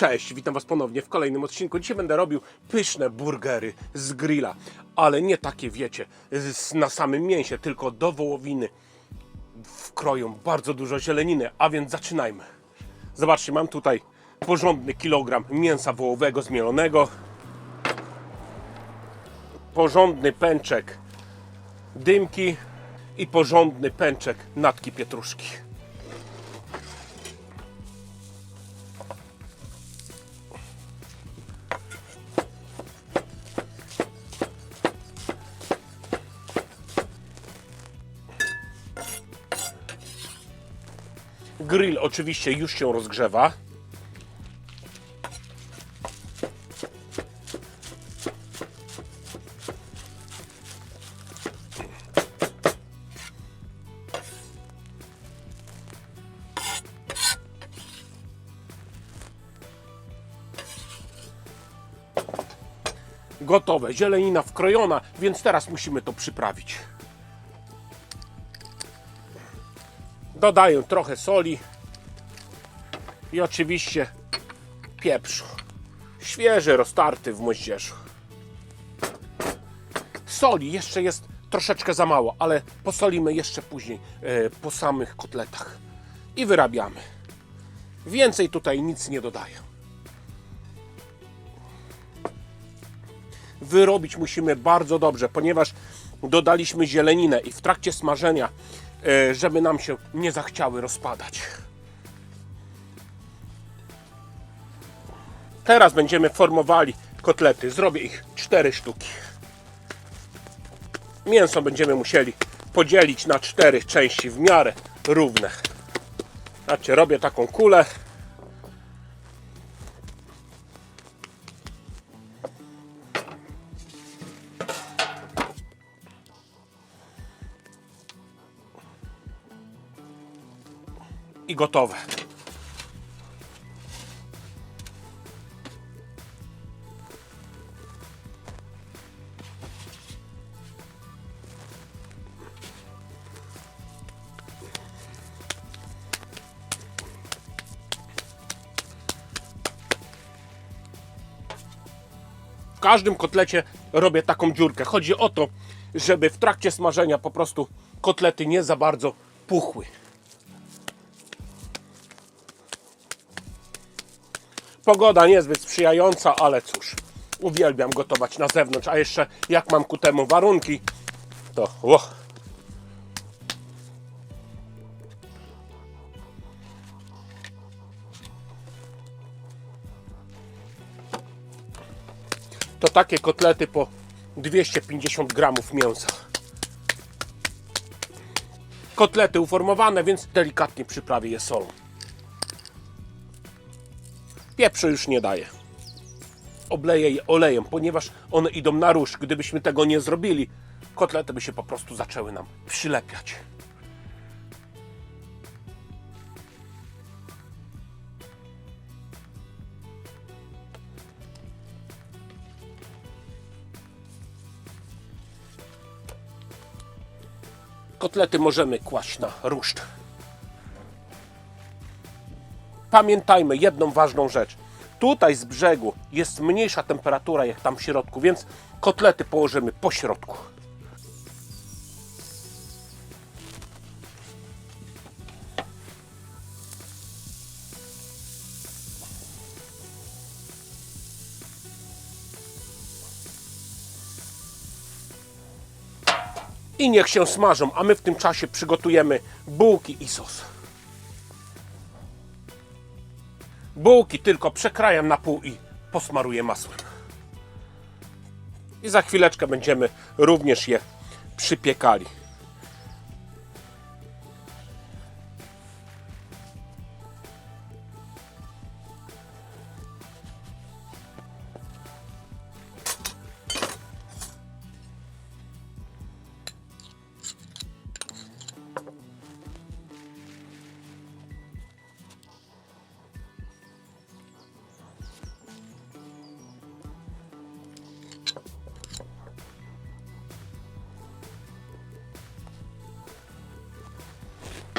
Cześć, witam Was ponownie w kolejnym odcinku. Dzisiaj będę robił pyszne burgery z grilla, ale nie takie wiecie, na samym mięsie, tylko do wołowiny wkroją bardzo dużo zieleniny, a więc zaczynajmy. Zobaczcie, mam tutaj porządny kilogram mięsa wołowego zmielonego, porządny pęczek dymki i porządny pęczek natki pietruszki. Grill oczywiście już się rozgrzewa. Gotowe, zielenina wkrojona, więc teraz musimy to przyprawić. Dodaję trochę soli i oczywiście pieprzu. Świeży, roztarty w moździerzu. Soli jeszcze jest troszeczkę za mało, ale posolimy jeszcze później e, po samych kotletach. I wyrabiamy. Więcej tutaj nic nie dodaję. Wyrobić musimy bardzo dobrze, ponieważ dodaliśmy zieleninę i w trakcie smażenia żeby nam się nie zachciały rozpadać. Teraz będziemy formowali kotlety. Zrobię ich 4 sztuki. Mięso będziemy musieli podzielić na 4 części w miarę równe. Znaczy, robię taką kulę. Gotowe. W każdym kotlecie robię taką dziurkę. Chodzi o to, żeby w trakcie smażenia po prostu kotlety nie za bardzo puchły. Pogoda niezbyt sprzyjająca, ale cóż, uwielbiam gotować na zewnątrz, a jeszcze jak mam ku temu warunki, to ło. To takie kotlety po 250 gramów mięsa. Kotlety uformowane, więc delikatnie przyprawię je solą. Pieprzu już nie daję. Obleję je olejem, ponieważ one idą na róż. Gdybyśmy tego nie zrobili, kotlety by się po prostu zaczęły nam przylepiać. Kotlety możemy kłaść na ruszt. Pamiętajmy jedną ważną rzecz. Tutaj z brzegu jest mniejsza temperatura jak tam w środku, więc kotlety położymy po środku. I niech się smażą, a my w tym czasie przygotujemy bułki i sos. Bułki tylko przekrajam na pół i posmaruję masłem. I za chwileczkę będziemy również je przypiekali.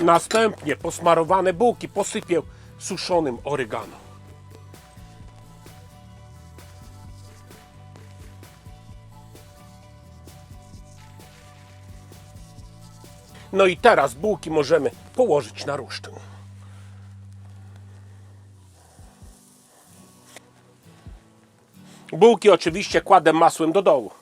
Następnie posmarowane bułki posypię suszonym oregano. No i teraz bułki możemy położyć na ruszczę. Bułki oczywiście kładę masłem do dołu.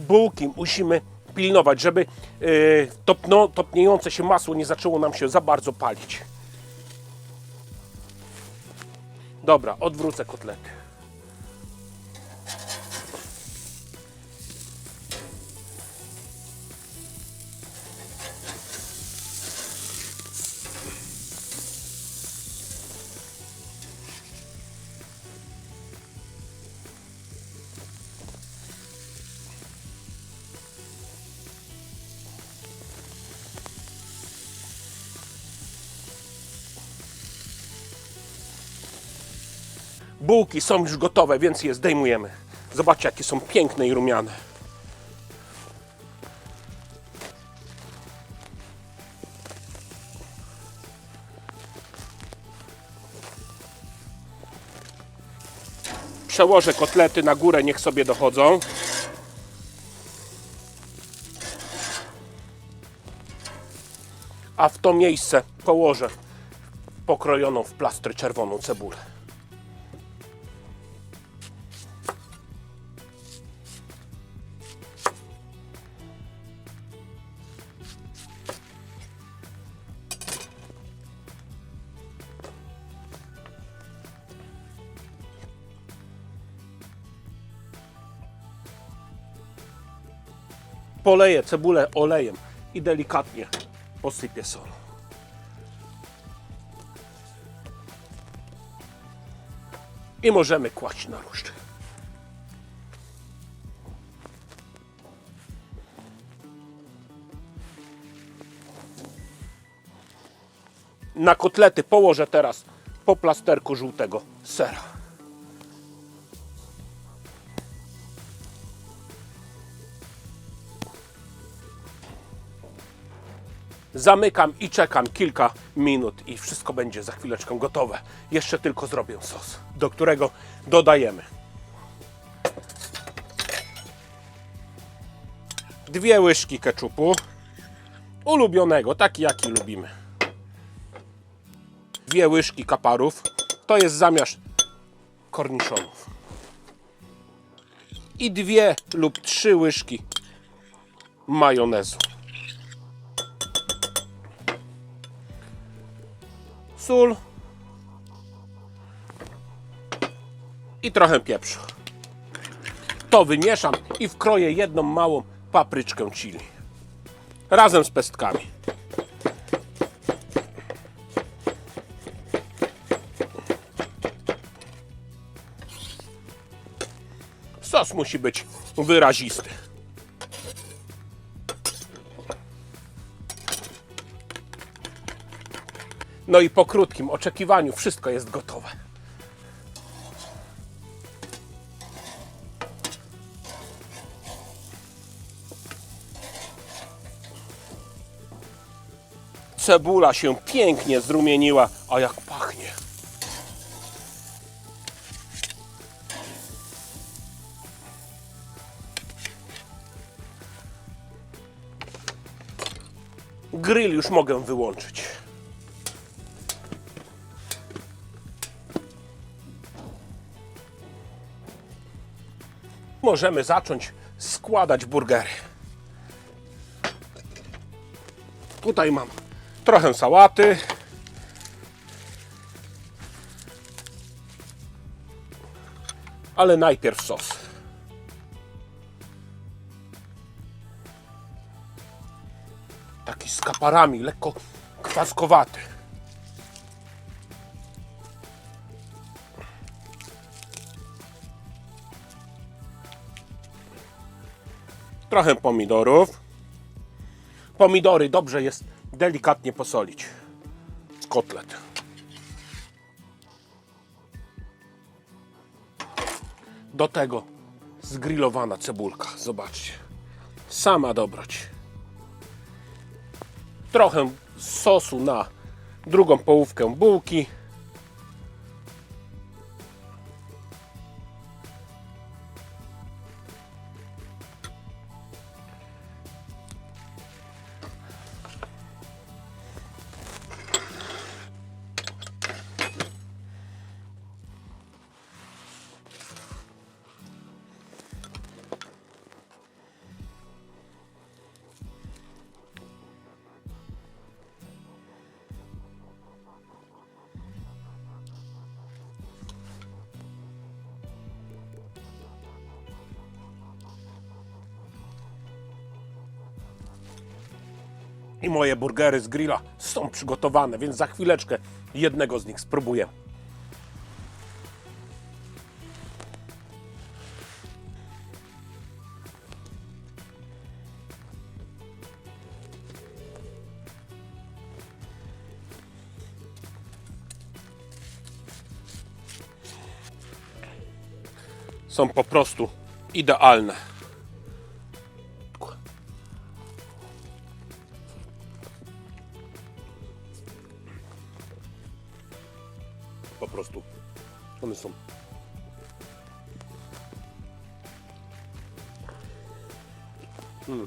Bułki musimy pilnować, żeby yy, topno, topniejące się masło nie zaczęło nam się za bardzo palić. Dobra, odwrócę kotlety. Bułki są już gotowe, więc je zdejmujemy. Zobaczcie, jakie są piękne i rumiane. Przełożę kotlety na górę, niech sobie dochodzą. A w to miejsce położę pokrojoną w plastry czerwoną cebulę. Poleję cebulę olejem i delikatnie posypię solą. I możemy kłaść na ruszty. Na kotlety położę teraz po plasterku żółtego sera. Zamykam i czekam kilka minut i wszystko będzie za chwileczkę gotowe. Jeszcze tylko zrobię sos, do którego dodajemy dwie łyżki keczupu ulubionego, taki jaki lubimy. Dwie łyżki kaparów, to jest zamiast korniszonów. I dwie lub trzy łyżki majonezu. Sól i trochę pieprzu. To wymieszam i wkroję jedną małą papryczkę chili razem z pestkami. Sos musi być wyrazisty. No i po krótkim oczekiwaniu wszystko jest gotowe. Cebula się pięknie zrumieniła, a jak pachnie. Grill już mogę wyłączyć. Możemy zacząć składać burgery. Tutaj mam trochę sałaty. Ale najpierw sos. Taki z kaparami, lekko kwaskowaty. Trochę pomidorów. Pomidory dobrze jest delikatnie posolić. Kotlet. Do tego zgrillowana cebulka. Zobaczcie. Sama dobroć. Trochę sosu na drugą połówkę bułki. I moje burgery z grilla są przygotowane, więc za chwileczkę jednego z nich spróbuję. Są po prostu idealne. Po prostu. One są. Mm.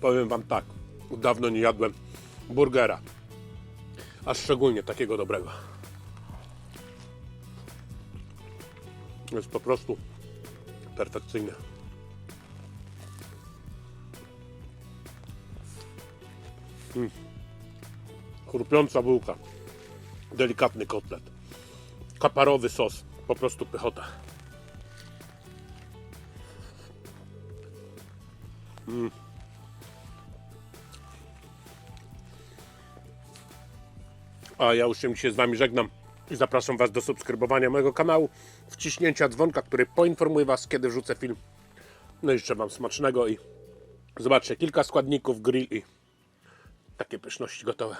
Powiem Wam tak, dawno nie jadłem burgera, a szczególnie takiego dobrego. Jest po prostu perfekcyjny. chrupiąca bułka, delikatny kotlet, kaparowy sos, po prostu pychota. Mm. A ja już się dzisiaj z Wami żegnam i zapraszam Was do subskrybowania mojego kanału, wciśnięcia dzwonka, który poinformuje Was, kiedy wrzucę film. No i życzę Wam smacznego i zobaczcie, kilka składników, grill i takie pyszności gotowe.